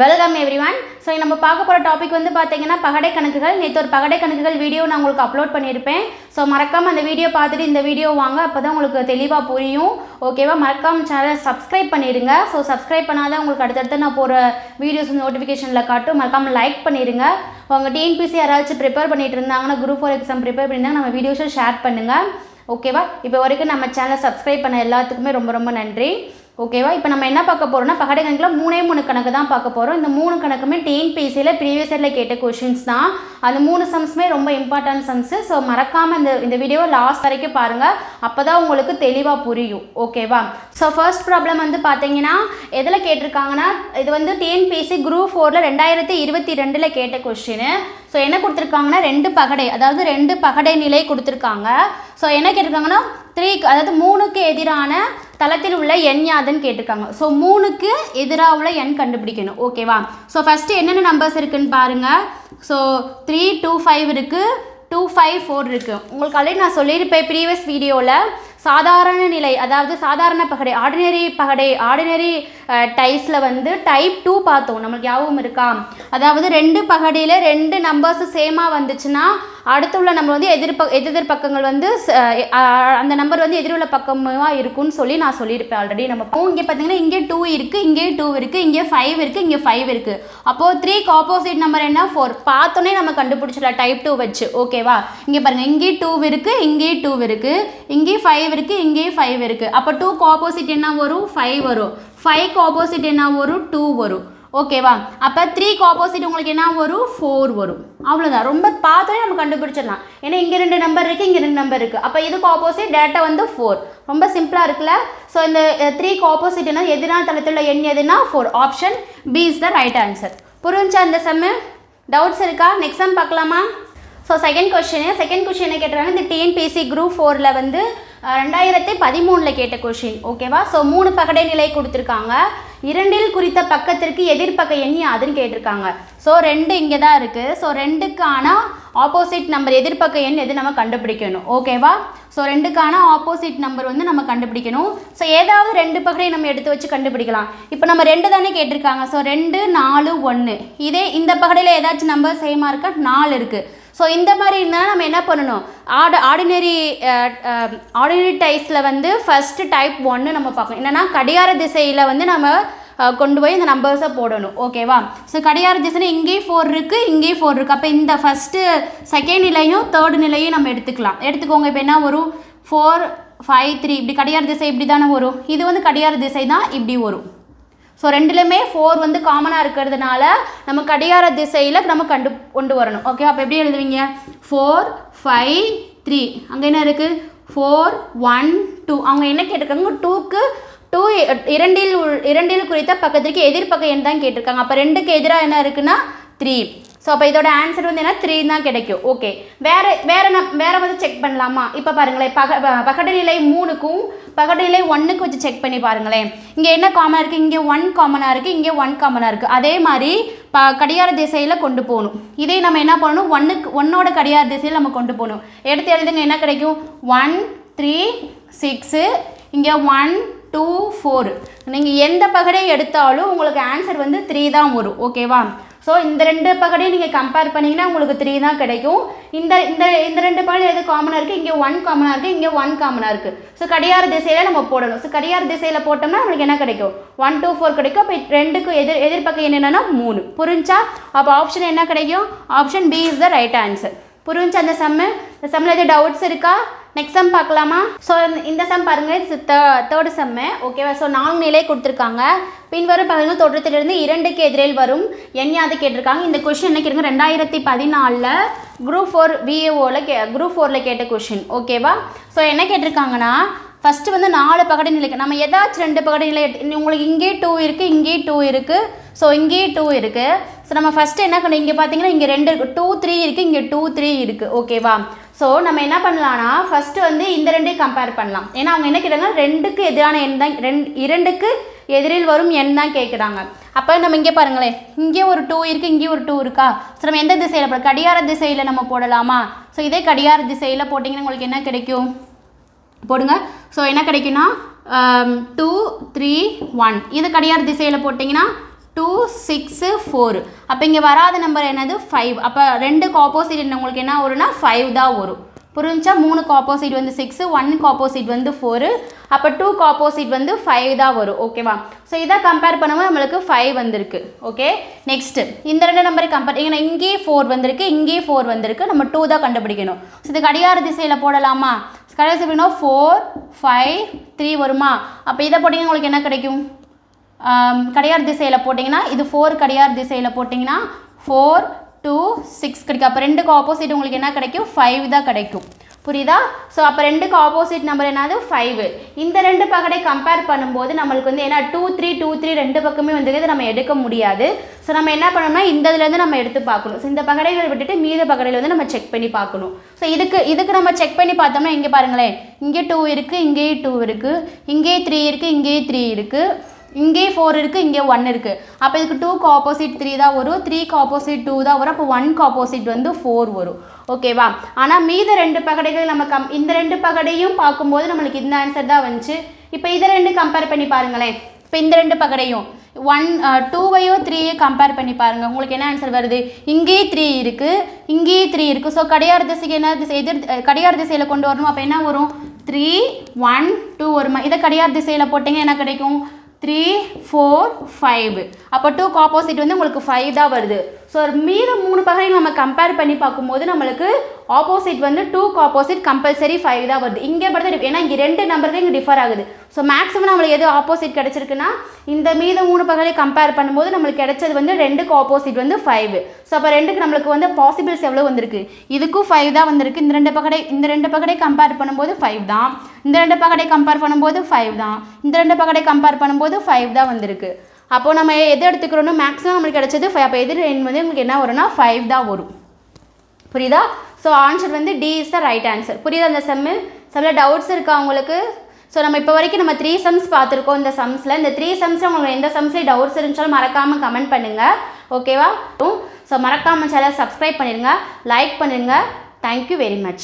Welcome everyone. So நம்ம பார்க்க போகிற டாபிக் வந்து பார்த்தீங்கன்னா பகடை கணக்குகள். நேற்று ஒரு பகடை கணக்குகள் வீடியோ நான் உங்களுக்கு அப்லோட் பண்ணியிருப்பேன். ஸோ மறக்காமல் அந்த வீடியோ பார்த்துட்டு இந்த வீடியோ வாங்க. அப்போ தான் உங்களுக்கு தெளிவாக புரியும். ஓகேவா மறக்காம சேனலை சப்ஸ்கிரைப் பண்ணிடுங்க ஸோ சப்ஸ்கிரைப் பண்ணாதான் உங்களுக்கு அடுத்தடுத்து நான் போகிற வீடியோஸ் நோட்டிஃபிகேஷனில் காட்டும். மறக்காமல் லைக் பண்ணிடுங்க உங்கள் டிஎன்பிசி யாராச்சும் ப்ரிப்பேர் பண்ணிட்டு இருந்தாங்கன்னா குரூப் ஃபோர் எக்ஸாம் ப்ரிப்பேர் பண்ணியிருந்தாங்க நம்ம வீடியோஸை ஷேர் பண்ணுங்கள் ஓகேவா இப்போ வரைக்கும் நம்ம சேனலை சப்ஸ்கிரைப் பண்ண எல்லாத்துக்குமே ரொம்ப ரொம்ப நன்றி. ஓகேவா? இப்போ நம்ம என்ன பார்க்க போகிறோம்னா பகடை கணக்கில் மூணே மூணு கணக்கு தான் பார்க்க போகிறோம் இந்த மூணு கணக்குமே டிஎன்பிசியில் ப்ரீவியஸ் இயரில் கேட்ட கொஷின்ஸ் தான். அந்த மூணு சம்ஸுமே ரொம்ப இம்பார்ட்டன்ட் சம்ஸு ஸோ மறக்காமல் இந்த இந்த வீடியோவை லாஸ்ட் வரைக்கும் பாருங்கள் அப்போ தான் உங்களுக்கு தெளிவாக புரியும். ஓகேவா? ஸோ ஃபர்ஸ்ட் ப்ராப்ளம் வந்து பார்த்தீங்கன்னா எதில் கேட்டிருக்காங்கன்னா இது வந்து டிஎன்பிசி குரூப் ஃபோரில் ரெண்டாயிரத்தி இருபத்தி ரெண்டில் கேட்ட கொஷின் ஸோ என்ன கொடுத்துருக்காங்கன்னா ரெண்டு பகடை அதாவது ரெண்டு பகடை நிலை கொடுத்துருக்காங்க. ஸோ என்ன கேட்டிருக்காங்கன்னா த்ரீ அதாவது மூணுக்கு எதிரான தளத்தில் உள்ள எண் யாதுன்னு கேட்டிருக்காங்க. ஸோ மூணுக்கு எதிராக உள்ள எண் கண்டுபிடிக்கணும் ஓகேவா ஸோ ஃபஸ்ட்டு என்னென்ன நம்பர்ஸ் இருக்குன்னு பாருங்கள் ஸோ த்ரீ டூ ஃபைவ் இருக்குது டூ ஃபைவ் ஃபோர் இருக்குது உங்களுக்கு ஆல்ரெடி நான் சொல்லியிருப்பேன் ப்ரீவியஸ் வீடியோவில் சாதாரண நிலை அதாவது சாதாரண பகடை ஆர்டினரி பகடை ஆர்டினரி டைஸில் வந்து டைப் டூ பார்த்தோம். நம்மளுக்கு யாவும் இருக்கா? அதாவது ரெண்டு பகடையில் ரெண்டு நம்பர்ஸ் சேமாக வந்துச்சுன்னா அடுத்து உள்ள நம்ம வந்து எதிர்ப்ப எதிர் பக்கங்கள் வந்து ச- அந்த நம்பர் வந்து எதிருள்ள பக்கமாக இருக்கும்னு சொல்லி நான் சொல்லியிருப்பேன் ஆல்ரெடி நம்ம இங்கே பார்த்தீங்கன்னா இங்கே டூ இருக்குது இங்கே டூ இருக்குது இங்கே ஃபைவ் இருக்குது இங்கே ஃபைவ் இருக்குது அப்போது த்ரீக்கு ஆப்போசிட் நம்பர் என்ன? ஃபோர் பார்த்தோன்னே நம்ம கண்டுபிடிச்சிடலாம் டைப் டூ வச்சு. ஓகேவா இங்கே பாருங்கள் இங்கே டூ இருக்குது இங்கே டூ இருக்குது இங்கே ஃபைவ் இருக்குது இங்கே ஃபைவ் இருக்குது அப்போ டூக்கு ஆப்போசிட் என்ன வரும்? ஃபைவ் வரும். ஃபைவ்க்கு ஆப்போசிட் என்ன வரும்? டூ வரும். ஓகேவா அப்போ த்ரீக்கு ஆப்போசிட் உங்களுக்கு என்ன வரும்? ஃபோர் வரும். அவ்வளோதான் ரொம்ப பார்த்தோன்னே நம்ம கண்டுபிடிச்சிடலாம். ஏன்னா இங்கே ரெண்டு நம்பர் இருக்குது இங்கே ரெண்டு நம்பர் இருக்குது அப்போ இதுக்கு ஆப்போசிட் டேட்டா வந்து ஃபோர் ரொம்ப சிம்பிளாக இருக்குல்ல? ஸோ இந்த த்ரீக்கு ஆப்போசிட் என்ன எதிரான தளத்தில் எண் எதுனா four option B is the right answer புரிஞ்சா இந்த செம்மு டவுட்ஸ் இருக்கா? நெக்ஸ்ட் செம் பார்க்கலாமா? So second question second question என்ன கேட்டுறாங்க இந்த டிஎன்பிசி குரூப் ஃபோரில் வந்து ரெண்டாயிரத்தி பதிமூணில் கேட்ட கொஷின் ஓகேவா ஸோ மூணு பகடை நிலை கொடுத்துருக்காங்க. இரண்டில் குறித்த பக்கத்திற்கு எதிர்ப்பக்க எண் அதுன்னு கேட்டிருக்காங்க. ஸோ ரெண்டு இங்கே தான் இருக்குது ஸோ ரெண்டுக்கான ஆப்போசிட் நம்பர் எதிர்ப்பக்க எண் எது நம்ம கண்டுபிடிக்கணும். ஓகேவா ஸோ ரெண்டுக்கான ஆப்போசிட் நம்பர் வந்து நம்ம கண்டுபிடிக்கணும். ஸோ ஏதாவது ரெண்டு பக்கத்தையும் நம்ம எடுத்து வச்சு கண்டுபிடிக்கலாம். இப்போ நம்ம ரெண்டு தானே கேட்டிருக்காங்க. ஸோ ரெண்டு நாலு ஒன்று இதே இந்த பகடையில் ஏதாச்சும் நம்பர் சேமாக இருக்கா? நாலு இருக்குது ஸோ இந்த மாதிரி இருந்தால் நம்ம என்ன பண்ணணும்? ஆட ஆர்டினரி ஆர்டினரி டைஸில் வந்து ஃபஸ்ட்டு டைப் ஒன்று நம்ம பார்க்கணும். என்னென்னா கடிகார திசையில் வந்து நம்ம கொண்டு போய் இந்த நம்பர்ஸை போடணும். ஓகேவா ஸோ கடிகார திசையில் இங்கேயும் ஃபோர் இருக்குது இங்கேயும் ஃபோர் இருக்குது அப்போ இந்த ஃபஸ்ட்டு செகண்ட் நிலையும் தேர்ட் நிலையும் நம்ம எடுத்துக்கலாம். எடுத்துக்கோங்க. இப்போ என்ன வரும்? ஃபோர் ஃபைவ் த்ரீ இப்படி கடிகார திசை இப்படி தானே வரும். இது வந்து கடிகார திசை தான் இப்படி வரும். ஸோ ரெண்டுலையுமே ஃபோர் வந்து காமனாக இருக்கிறதுனால நம்ம கடிகார திசையில் நம்ம கண்டு கொண்டு வரணும். ஓகே அப்போ எப்படி எழுதுவீங்க? ஃபோர் ஃபைவ் த்ரீ அங்கே என்ன இருக்குது ஃபோர் ஒன் டூ அவங்க என்ன கேட்டிருக்காங்க? டூக்கு டூ இரண்டில் உள் இரண்டில் குறித்த பக்கத்திற்கு எதிர்பக்க எண் தான் கேட்டிருக்காங்க. அப்போ ரெண்டுக்கு எதிராக என்ன இருக்குன்னா? த்ரீ ஸோ அப்போ இதோட ஆன்சர் வந்து என்ன? த்ரீ தான் கிடைக்கும். ஓகே வேறு வேறு ந வேறு வந்து செக் பண்ணலாமா? இப்போ பாருங்களேன் பக ப- பகடநிலை மூணுக்கும் பகடநிலை ஒன்றுக்கு வச்சு செக் பண்ணி பாருங்களேன். இங்கே என்ன காமனாக இருக்குது இங்கே ஒன் காமனாக இருக்குது இங்கே ஒன் காமனாக இருக்குது அதே மாதிரி ப கடிகார திசையில் கொண்டு போகணும். இதே நம்ம என்ன பண்ணணும்? ஒன்றுக்கு ஒன்னோட கடிகார திசையில் நம்ம கொண்டு போகணும். எடுத்து எழுதுங்க என்ன கிடைக்கும்? ஒன் த்ரீ சிக்ஸு இங்கே ஒன் டூ ஃபோர் நீங்கள் எந்த பகடையை எடுத்தாலும் உங்களுக்கு ஆன்சர் வந்து த்ரீ தான் வரும். ஓகேவா ஸோ இந்த ரெண்டு பகடையும் நீங்கள் கம்பேர் பண்ணிங்கன்னா உங்களுக்கு த்ரீ தான் கிடைக்கும். இந்த இந்த இந்த ரெண்டு பகடை எது காமனாக இருக்குது இங்கே ஒன் காமனாக இருக்குது இங்கே ஒன் காமனாக இருக்குது ஸோ கடிகார திசையில் நம்ம போடணும். ஸோ கடிகார திசையில் போட்டோம்னா நம்மளுக்கு என்ன கிடைக்கும்? ஒன் டூ ஃபோர் கிடைக்கும். அப்போ ரெண்டுக்கும் எதிர் எதிர்பக்கம் என்னென்னா மூணு. புரிஞ்சா? அப்போ ஆப்ஷன் என்ன கிடைக்கும்? Option B is the right answer புரிஞ்சு அந்த சம்மு இந்த சம்மில் எதுவும் டவுட்ஸ் இருக்கா? நெக்ஸ்ட் சம் பார்க்கலாமா? ஸோ இந்த சம் பாருங்கள் இது தேர்டு செம்மு ஓகேவா ஸோ நான்கு நிலை கொடுத்துருக்காங்க. பின்வரும் பகுதியில் தோற்றத்திலிருந்து இரண்டுக்கு எதிரில் வரும் எண்ணியாது கேட்டிருக்காங்க. இந்த கொஷின் என்ன கேட்டுங்க ரெண்டாயிரத்தி பதினாலில் குரூப் ஃபோர் விஏஓவில் கே குரூப் ஃபோரில் கேட்ட கொஷின் ஓகேவா ஸோ என்ன கேட்டிருக்காங்கன்னா ஃபஸ்ட்டு வந்து நாலு பகடை நிலைக்கு நம்ம ஏதாச்சும் ரெண்டு பகடை நிலை எடுத்து உங்களுக்கு இங்கே டூ இருக்குது இங்கே டூ இருக்குது ஸோ இங்கேயே டூ இருக்குது ஸோ நம்ம ஃபஸ்ட்டு என்ன பண்ணணும் இங்கே பார்த்தீங்கன்னா இங்கே ரெண்டு இருக்குது டூ த்ரீ இருக்குது இங்கே டூ த்ரீ இருக்குது ஓகேவா ஸோ நம்ம என்ன பண்ணலாம்னா ஃபஸ்ட்டு வந்து இந்த ரெண்டையும் கம்பேர் பண்ணலாம். ஏன்னா அவங்க என்ன கேட்டாங்க? ரெண்டுக்கு எதிரான எண் தான் ரெண்டு இரண்டுக்கு எதிரில் வரும் எண் தான் கேட்குறாங்க அப்போ நம்ம இங்கே பாருங்களேன். இங்கே ஒரு டூ இருக்குது இங்கே ஒரு டூ இருக்கா? ஸோ நம்ம எந்த திசையில் போட கடிகார திசையில் நம்ம போடலாமா? ஸோ இதே கடிகார திசையில் போட்டிங்கன்னா உங்களுக்கு என்ன கிடைக்கும்? போடுங்க. ஸோ என்ன கிடைக்குன்னா டூ um, த்ரீ ஒன் இது கடிகார திசையில் போட்டிங்கன்னா டூ சிக்ஸு ஃபோர் அப்போ இங்கே வராத நம்பர் என்னது? ஃபைவ் அப்போ ரெண்டுக்கு ஆப்போசிட் உங்களுக்கு என்ன வரும்னா ஃபைவ் தான் வரும். புரிஞ்சா மூணுக்கு ஆப்போசிட் வந்து சிக்ஸு ஒன்னுக்கு ஆப்போசிட் வந்து ஃபோரு அப்போ டூக்கு ஆப்போசிட் வந்து ஃபைவ் தான் வரும். ஓகேவா ஸோ இதை கம்பேர் பண்ணும்போது நம்மளுக்கு ஃபைவ் வந்திருக்கு. ஓகே நெக்ஸ்ட்டு இந்த ரெண்டு நம்பரை கம்பேர் ஏன்னா இங்கேயே ஃபோர் வந்திருக்கு இங்கேயே ஃபோர் வந்திருக்கு. நம்ம டூ தான் கண்டுபிடிக்கணும். ஸோ இது கடிகார திசையில் போடலாமா? கடைசி திசைனா ஃபோர் ஃபைவ் த்ரீ வருமா? அப்போ இதை போட்டிங்கன்னா உங்களுக்கு என்ன கிடைக்கும்? கடையார் திசையில் போட்டிங்கன்னா இது ஃபோர் கடையார் திசையில் போட்டிங்கன்னா ஃபோர் டூ சிக்ஸ் கிடைக்கும். அப்போ ரெண்டுக்கு ஆப்போசிட் உங்களுக்கு என்ன கிடைக்கும்? ஃபைவ் தான் கிடைக்கும். புரியுதா? ஸோ அப்போ ரெண்டுக்கு ஆப்போசிட் நம்பர் என்னது? ஃபைவ் இந்த ரெண்டு பக்கடை கம்பேர் பண்ணும்போது நம்மளுக்கு வந்து என்ன டூ த்ரீ டூ த்ரீ ரெண்டு பக்கமே வந்து நம்ம எடுக்க முடியாது. ஸோ நம்ம என்ன பண்ணணும்னா இந்த இதுலேருந்து நம்ம எடுத்து பார்க்கணும். ஸோ இந்த பகடைகளை விட்டுட்டு மீத பகடையில் வந்து நம்ம செக் பண்ணி பார்க்கணும். ஸோ இதுக்கு இதுக்கு நம்ம செக் பண்ணி பார்த்தோம்னா இங்கே பாருங்களேன். இங்கே டூ இருக்குது இங்கேயே டூ இருக்குது இங்கேயே த்ரீ இருக்குது இங்கேயே த்ரீ இருக்குது இங்கே ஃபோர் இருக்குது இங்கே ஒன் இருக்குது அப்போ இதுக்கு டூக்கு ஆப்போசிட் த்ரீ தான் வரும். த்ரீக்கு ஆப்போசிட் டூ தான் வரும். அப்போ ஒன்க்கு ஆப்போசிட் வந்து ஃபோர் வரும். ஓகேவா ஆனால் மீத ரெண்டு பகடைகள் நம்ம கம் இந்த ரெண்டு பகடையும் பார்க்கும்போது நம்மளுக்கு இந்த ஆன்சர் தான் வந்துச்சு. இப்போ இதை ரெண்டு கம்பேர் பண்ணி பாருங்களேன். இப்போ இந்த ரெண்டு பகடையும் ஒன் டூவையோ த்ரீயோ கம்பேர் பண்ணி பாருங்கள் உங்களுக்கு என்ன ஆன்சர் வருது? இங்கேயே த்ரீ இருக்குது இங்கேயே த்ரீ இருக்குது ஸோ கடையார் திசைக்கு என்ன திசை எதிர் கடையார் திசையில் கொண்டு வரணும். அப்போ என்ன வரும்? த்ரீ ஒன் டூ வருமா? இதை கடையார் திசையில் போட்டிங்க என்ன கிடைக்கும்? த்ரீ ஃபோர் ஃபைவ் அப்போ டூக்கு ஆப்போசிட் வந்து உங்களுக்கு ஃபைவ் தான் வருது. ஸோ மீத மூணு பகையும் நம்ம கம்பேர் பண்ணி பார்க்கும்போது நம்மளுக்கு ஆப்போசிட் வந்து டூக்கு ஆப்போசிட் கம்பல்சரி ஃபைவ் தான் வருது. இங்கே படுத்து ஏன்னா இங்கே ரெண்டு நம்பர் தான் இங்கே டிஃபர் ஆகுது. ஸோ மேக்ஸிமம் நம்மளுக்கு எது ஆப்போசிட் கிடச்சிருக்குன்னா இந்த மீத மூணு பகையை கம்பேர் பண்ணும்போது நம்மளுக்கு கிடைச்சது வந்து ரெண்டுக்கு ஆப்போசிட் வந்து ஃபைவ் ஸோ அப்போ ரெண்டுக்கு நம்மளுக்கு வந்து பாசிபிள்ஸ் எவ்வளோ வந்திருக்கு? இதுக்கும் ஃபைவ் தான் வந்திருக்கு. இந்த ரெண்டு பகடை இந்த ரெண்டு பகடை கம்பேர் பண்ணும்போது ஃபைவ் தான். இந்த ரெண்டு பகடை கம்பேர் பண்ணும்போது ஃபைவ் தான். இந்த ரெண்டு பகடை கம்பேர் பண்ணும்போது ஃபைவ் தான் வந்திருக்கு. அப்போது நம்ம எது எடுத்துக்கிறோம்னா மேக்ஸிமம் நம்மளுக்கு கிடைச்சது ஃபைவ் அப்போ எதிர் எண் வந்து உங்களுக்கு என்ன வரும்னா ஃபைவ் தான் வரும். புரியுதா? ஸோ ஆன்சர் வந்து D is the right answer புரியுதா அந்த செம்மு செம்மில் டவுட்ஸ் இருக்கா உங்களுக்கு? ஸோ நம்ம இப்போ வரைக்கும் நம்ம த்ரீ சம்ஸ் பார்த்துருக்கோம் இந்த சம்ஸில் இந்த த்ரீ சம்ஸில் உங்களுக்கு எந்த சம்ஸ்லேயும் டவுட்ஸ் இருந்துச்சாலும் மறக்காமல் கமெண்ட் பண்ணுங்கள் ஓகேவா ஸோ மறக்காமல் சேனல் சப்ஸ்கிரைப் பண்ணிடுங்க லைக் பண்ணிடுங்க தேங்க்யூ வெரி மச்